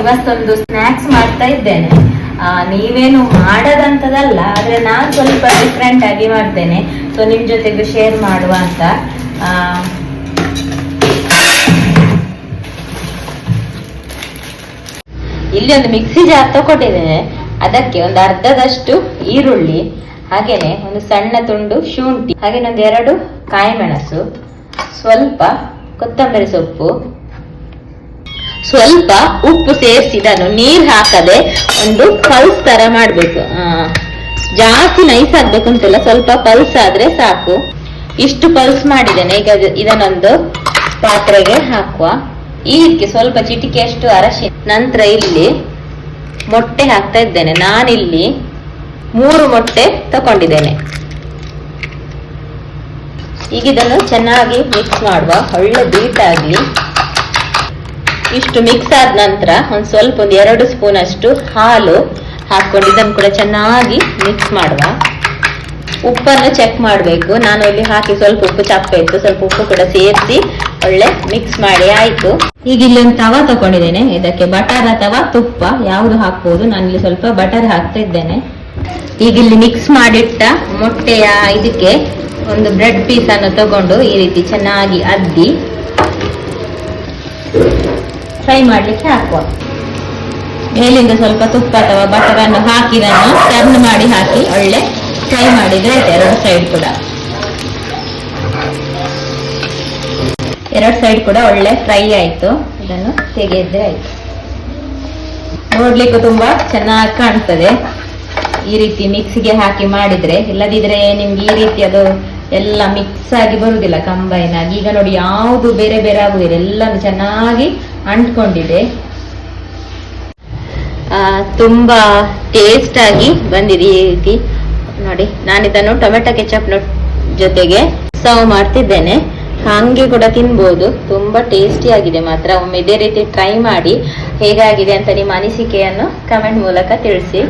ಇವತ್ತೊಂದು ಸ್ನ್ಯಾಕ್ಸ್ ಮಾಡ್ತಾ ಇದ್ದೇನೆ. ನೀವೇನು ಮಾಡದಂತದಲ್ಲ, ಆದ್ರೆ ನಾನು ಸ್ವಲ್ಪ ಡಿಫ್ರೆಂಟ್ ಆಗಿ ಮಾಡ್ತೇನೆ. ಸೊ ನಿಮ್ ಜೊತೆಗೆ ಶೇರ್ ಮಾಡುವ ಅಂತ. ಇಲ್ಲಿ ಒಂದು ಮಿಕ್ಸಿ ಜಾರ್ ತಗೊಟ್ಟಿದ್ದೇನೆ ಅದಕ್ಕೆ ಒಂದು ಅರ್ಧದಷ್ಟು ಈರುಳ್ಳಿ, ಹಾಗೇನೆ ಒಂದು ಸಣ್ಣ ತುಂಡು ಶುಂಠಿ, ಹಾಗೇನೆ ಒಂದು ಎರಡು ಕಾಯಿ ಮೆಣಸು ಸ್ವಲ್ಪ ಕೊತ್ತಂಬರಿ ಸೊಪ್ಪು ಸ್ವಲ್ಪ ಉಪ್ಪು ಸೇರಿಸಿ ಇದನ್ನು ನೀರ್ ಹಾಕದೆ ಒಂದು ಪಲ್ಸ್ ತರ ಮಾಡ್ಬೇಕು. ಜಾಸ್ತಿ ನೈಸ್ ಆಗ್ಬೇಕು ಅಂತಿಲ್ಲ ಸ್ವಲ್ಪ ಪಲ್ಸ್ ಆದ್ರೆ ಸಾಕು. ಇಷ್ಟು ಪಲ್ಸ್ ಮಾಡಿದ್ದೇನೆ, ಈಗ ಇದನ್ನೊಂದು ಪಾತ್ರೆಗೆ ಹಾಕುವ. ಇದಕ್ಕೆ ಸ್ವಲ್ಪ ಚಿಟಿಕೆಯಷ್ಟು ಅರಶಿನ ನಂತರ ಇಲ್ಲಿ ಮೊಟ್ಟೆ ಹಾಕ್ತಾ ಇದ್ದೇನೆ. ನಾನಿಲ್ಲಿ ಮೂರು ಮೊಟ್ಟೆ ತಕೊಂಡಿದ್ದೇನೆ. ಈಗ ಇದನ್ನು ಚೆನ್ನಾಗಿ ಮಿಕ್ಸ್ ಮಾಡುವ. ಒಳ್ಳೆ ಬೀಟ್ ಆಗ್ಲಿ ಇಷ್ಟು ಮಿಕ್ಸ್ ಆದ ನಂತರ ಒಂದು ಸ್ವಲ್ಪ ಒಂದು ಎರಡು ಸ್ಪೂನ್ ಅಷ್ಟು ಹಾಲು ಹಾಕೊಂಡು ಇದನ್ನು ಕೂಡ ಚೆನ್ನಾಗಿ ಮಿಕ್ಸ್ ಮಾಡುವ. ಉಪ್ಪನ್ನು ಚೆಕ್ ಮಾಡಬೇಕು. ನಾನು ಇಲ್ಲಿ ಹಾಕಿ ಸ್ವಲ್ಪ ಉಪ್ಪು ಚಪ್ಪ ಇತ್ತು ಸ್ವಲ್ಪ ಉಪ್ಪು ಕೂಡ ಸೇರಿಸಿ ಒಳ್ಳೆ ಮಿಕ್ಸ್ ಮಾಡಿ. ಆಯ್ತು. ಈಗ ಇಲ್ಲಿ ಒಂದು ತವ ತಗೊಂಡಿದ್ದೇನೆ. ಇದಕ್ಕೆ ಬಟರ್ ಅಥವಾ ತುಪ್ಪ ಯಾವುದು ಹಾಕ್ಬೋದು. ನಾನು ಇಲ್ಲಿ ಸ್ವಲ್ಪ ಬಟರ್ ಹಾಕ್ತಾ ಇದ್ದೇನೆ. ಈಗ ಇಲ್ಲಿ ಮಿಕ್ಸ್ ಮಾಡಿಟ್ಟ ಮೊಟ್ಟೆಯ ಇದಕ್ಕೆ ಒಂದು ಬ್ರೆಡ್ ಪೀಸನ್ನು ತಗೊಂಡು ಈ ರೀತಿ ಚೆನ್ನಾಗಿ ಅದ್ದಿ. ಫ್ರೈ ಮಾಡಲಿಕ್ಕೆ ಹಾಕುವ. ಮೇಲಿಂದ ಸ್ವಲ್ಪ ತುಪ್ಪ ಅಥವಾ ಬಟರನ್ನು ಹಾಕಿ ನಾನು ಟರ್ನ್ ಮಾಡಿ ಹಾಕಿ ಒಳ್ಳೆ ಫ್ರೈ ಮಾಡಿದ್ರೆ ಆಯ್ತು, ಎರಡು ಸೈಡ್ ಕೂಡ. ಎರಡು ಸೈಡ್ ಕೂಡ ಒಳ್ಳೆ ಫ್ರೈ ಆಯ್ತು. ಇದನ್ನು ತೆಗೆದ್ರೆ ಆಯ್ತು. ನೋಡ್ಲಿಕ್ಕೂ ತುಂಬಾ ಚೆನ್ನಾಗಿ ಕಾಣ್ತದೆ. ಈ ರೀತಿ ಮಿಕ್ಸಿಗೆ ಹಾಕಿ ಮಾಡಿದ್ರೆ, ಇಲ್ಲದಿದ್ರೆ ನಿಮ್ಗೆ ಈ ರೀತಿ ಅದು ಎಲ್ಲ ಮಿಕ್ಸ್ ಆಗಿ ಬರುವುದಿಲ್ಲ ಕಂಬೈನ್ ಆಗಿ. ಈಗ ನೋಡಿ, ಯಾವುದು ಬೇರೆ ಬೇರೆ ಆಗುದಿಲ್ಲ, ಎಲ್ಲಾನು ಚೆನ್ನಾಗಿ ಅಂಟ್ಕೊಂಡಿದೆ. ತುಂಬಾ ಟೇಸ್ಟ್ ಆಗಿ ಬಂದಿದೆ ಈ ರೀತಿ. ನೋಡಿ, ನಾನಿದನ್ನು ಟೊಮೆಟೊ ಕೆಚಪ್ ಜೊತೆಗೆ ಸರ್ವ್ ಮಾಡ್ತಿದ್ದೇನೆ. ಹಂಗೆ ಕೂಡ ತಿನ್ಬೋದು. ತುಂಬಾ ಟೇಸ್ಟಿ ಆಗಿದೆ ಮಾತ್ರ. ಒಮ್ಮೆ ಇದೇ ರೀತಿ ಟ್ರೈ ಮಾಡಿ ಹೇಗಾಗಿದೆ ಅಂತ ನಿಮ್ಮ ಅನಿಸಿಕೆಯನ್ನು ಕಮೆಂಟ್ ಮೂಲಕ ತಿಳಿಸಿ.